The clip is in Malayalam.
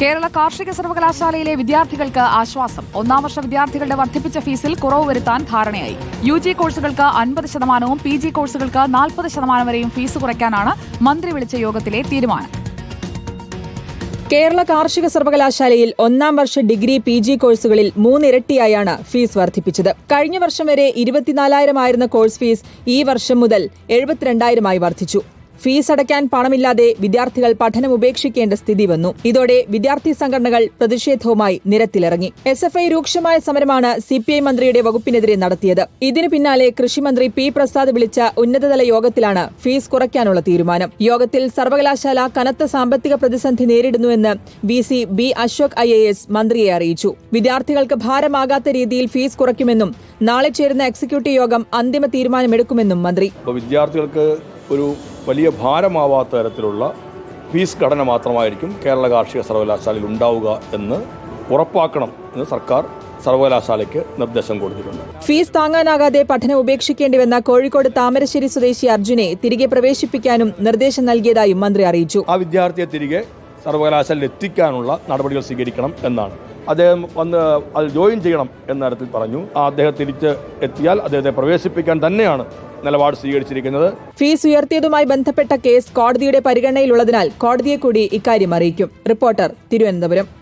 കേരള കാർഷിക സർവകലാശാലയിലെ വിദ്യാർത്ഥികൾക്ക് ആശ്വാസം. ഒന്നാം വർഷ വിദ്യാർത്ഥികളുടെ വർദ്ധിപ്പിച്ച ഫീസിൽ കുറവ് വരുത്താൻ ധാരണയായി. യു ജി കോഴ്സുകൾക്ക് അൻപത് ശതമാനവും പി ജി കോഴ്സുകൾക്ക് നാൽപ്പത് ശതമാനം വരെയും ഫീസ് കുറയ്ക്കാനാണ് മന്ത്രി വിളിച്ച യോഗത്തിലെ തീരുമാനം. കേരള കാർഷിക സർവകലാശാലയിൽ ഒന്നാം വർഷ ഡിഗ്രി പി ജി കോഴ്സുകളിൽ മൂന്നിരട്ടിയായാണ് ഫീസ് വർദ്ധിപ്പിച്ചത്. കഴിഞ്ഞ വർഷം വരെ ഇരുപത്തിനാലായിരമായിരുന്ന കോഴ്സ് ഫീസ് ഈ വർഷം മുതൽ എഴുപത്തിരണ്ടായിരമായി വർദ്ധിച്ചു. ഫീസ് അടയ്ക്കാൻ പണമില്ലാതെ വിദ്യാർത്ഥികൾ പഠനം ഉപേക്ഷിക്കേണ്ട സ്ഥിതി വന്നു. ഇതോടെ വിദ്യാർത്ഥി സംഘടനകൾ പ്രതിഷേധവുമായി നിരത്തിലിറങ്ങി. എസ് എഫ് ഐ രൂക്ഷമായ സമരമാണ് സി പി ഐ മന്ത്രിയുടെ വകുപ്പിനെതിരെ നടത്തിയത്. ഇതിനു പിന്നാലെ കൃഷിമന്ത്രി പി പ്രസാദ് വിളിച്ച ഉന്നതതല യോഗത്തിലാണ് ഫീസ് കുറയ്ക്കാനുള്ള തീരുമാനം. യോഗത്തിൽ സർവകലാശാല കനത്ത സാമ്പത്തിക പ്രതിസന്ധി നേരിടുന്നുവെന്ന് V C B Ashok I A S മന്ത്രിയെ അറിയിച്ചു. വിദ്യാർത്ഥികൾക്ക് ഭാരമാകാത്ത രീതിയിൽ ഫീസ് കുറയ്ക്കുമെന്നും നാളെ ചേരുന്ന എക്സിക്യൂട്ടീവ് യോഗം അന്തിമ തീരുമാനമെടുക്കുമെന്നും മന്ത്രി. വിദ്യാർത്ഥികൾക്ക് ഒരു വലിയ ഭാരമാവാത്ത തരത്തിലുള്ള ഫീസ് ഘടന മാത്രമായിരിക്കും കേരള കാർഷിക സർവകലാശാലയിൽ ഉണ്ടാവുക എന്ന് ഉറപ്പാക്കണം എന്ന് സർക്കാർ സർവകലാശാലയ്ക്ക് നിർദ്ദേശം കൊടുത്തിട്ടുണ്ട്. ഫീസ് താങ്ങാനാകാതെ പഠനം ഉപേക്ഷിക്കേണ്ടിവന്ന കോഴിക്കോട് താമരശ്ശേരി സ്വദേശി അർജുനെ തിരികെ പ്രവേശിപ്പിക്കാനും നിർദ്ദേശം നൽകിയതായും മന്ത്രി അറിയിച്ചു. ആ വിദ്യാർത്ഥിയെ തിരികെ സർവകലാശാലയിൽ എത്തിക്കാനുള്ള നടപടികൾ സ്വീകരിക്കണം എന്നാണ് അദ്ദേഹം വന്ന് അത് ജോയിൻ ചെയ്യണം എന്ന തരത്തിൽ പറഞ്ഞു. ആ അദ്ദേഹം തിരിച്ച് എത്തിയാൽ അദ്ദേഹത്തെ പ്രവേശിപ്പിക്കാൻ തന്നെയാണ് നിലപാട് സ്വീകരിച്ചിരിക്കുന്നത്. ഫീസ് ഉയർത്തിയതുമായി ബന്ധപ്പെട്ട കേസ് കോടതിയുടെ പരിഗണനയിലുള്ളതിനാൽ കോടതിയെ കൂടി ഇക്കാര്യം അറിയിക്കും. റിപ്പോർട്ടർ തിരുവനന്തപുരം.